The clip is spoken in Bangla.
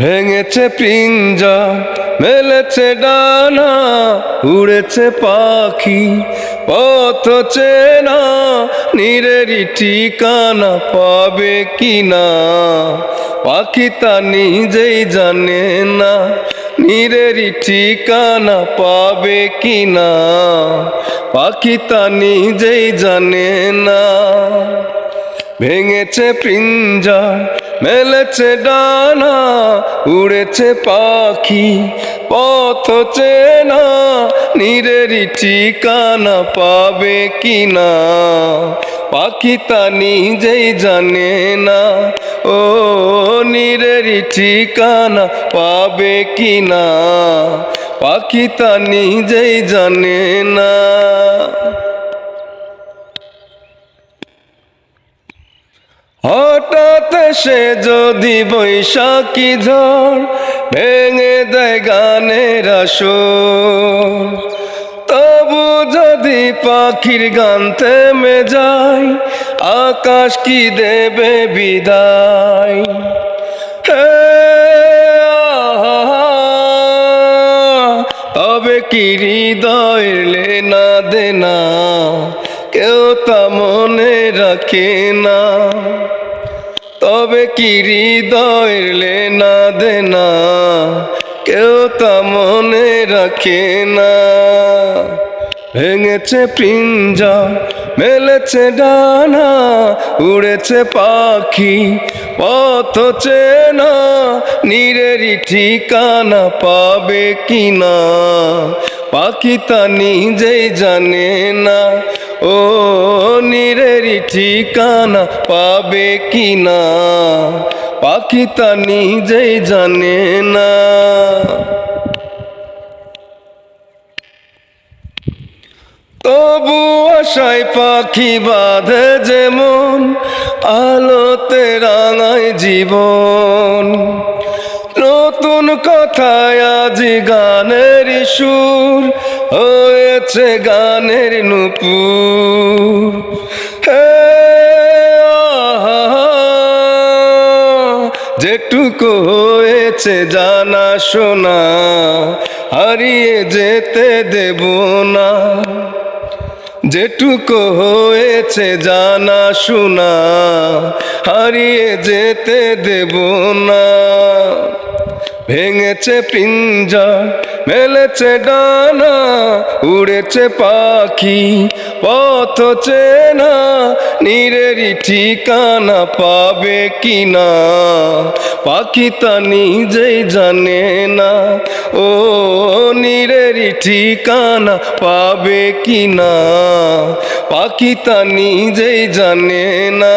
ভেঙেছে পিঞ্জা, মেলেছে ডানা, উড়েছে পাখি, পথ চেনা, নিরেরই ঠিকানা পাবে কিনা? পাখি তা নিজেই জানে না, নিরেরই ঠিকানা পাবে কিনা? পাখি তা নিজেই জানে না। ভেঙেছে পিঞ্জা, মেলেছে ডানা উড়েছে পাখি, পথ চেনা নিরেরই ঠিকানা পাবে কিনা? পাখি তা নিজেই জানে না, ও নিরেরই ঠিকানা পাবে কিনা? পাখি তা নিজেই জানে না। হঠাৎ সে যদি বৈশাখী ঝড় ভেঙে দেয় গানের আসর, তবু যদি পাখির গান থেমে যায়, আকাশ কি দেবে বিদায়? তবে কি হৃদয়ের লেনা দেনা? কেউ তা মনে রাখে না। তবে কি হৃদয়ের লেনা দেনা কেউ তা মনে রাখে না। ভেঙেছে পিঞ্জা, মেলেছে ডানা, উড়েছে পাখি, পথ চেনা, নিরেরই ঠিকানা পাবে কিনা? পাখি তা নিজেই জানে না। ও নিরেরই ঠিকানা পাবে কিনা পাখি তা নিজেই জানে না। তবু আশায় পাখি বাঁধে যেমন আলোতে রাঙায় জীবন। নতুন কথায় আজ গানের সুর হয়েছে গানের নুপুর। যেটুকু হয়েছে জানা শোনা, হারিয়ে যেতে দেব না। যেটুকু হয়েছে জানা শোনা, হারিয়ে যেতে দেব না। ভেঙেছে পিঞ্জা মেলেছে ডানা, উড়েছে পাখি, পথ চেনা নিরেরই ঠিকানা পাবে কিনা? পাখি তা নিজেই জানে না, ও নিরেরই ঠিকানা পাবে কিনা? পাখি তা নিজেই জানে না।